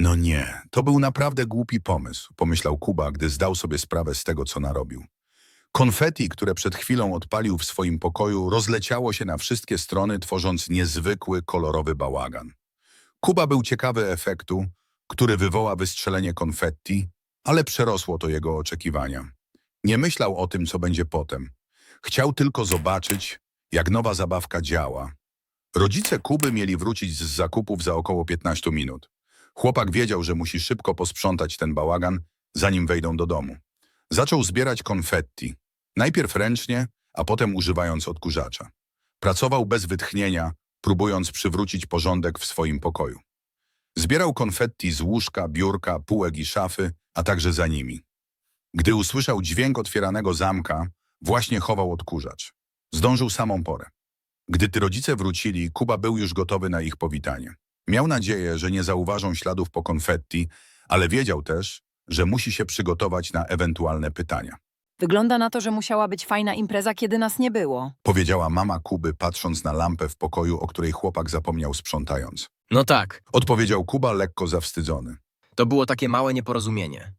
No nie, to był naprawdę głupi pomysł, pomyślał Kuba, gdy zdał sobie sprawę z tego, co narobił. Konfeti, które przed chwilą odpalił w swoim pokoju, rozleciało się na wszystkie strony, tworząc niezwykły, kolorowy bałagan. Kuba był ciekawy efektu, który wywoła wystrzelenie konfetti, ale przerosło to jego oczekiwania. Nie myślał o tym, co będzie potem. Chciał tylko zobaczyć, jak nowa zabawka działa. Rodzice Kuby mieli wrócić z zakupów za około 15 minut. Chłopak wiedział, że musi szybko posprzątać ten bałagan, zanim wejdą do domu. Zaczął zbierać konfetti. Najpierw ręcznie, a potem używając odkurzacza. Pracował bez wytchnienia, próbując przywrócić porządek w swoim pokoju. Zbierał konfetti z łóżka, biurka, półek i szafy, a także za nimi. Gdy usłyszał dźwięk otwieranego zamka, właśnie chował odkurzacz. Zdążył samą porę. Gdy ty rodzice wrócili, Kuba był już gotowy na ich powitanie. Miał nadzieję, że nie zauważą śladów po konfetti, ale wiedział też, że musi się przygotować na ewentualne pytania. Wygląda na to, że musiała być fajna impreza, kiedy nas nie było. Powiedziała mama Kuby, patrząc na lampę w pokoju, o której chłopak zapomniał sprzątając. No tak, Odpowiedział Kuba lekko zawstydzony. to było takie małe nieporozumienie.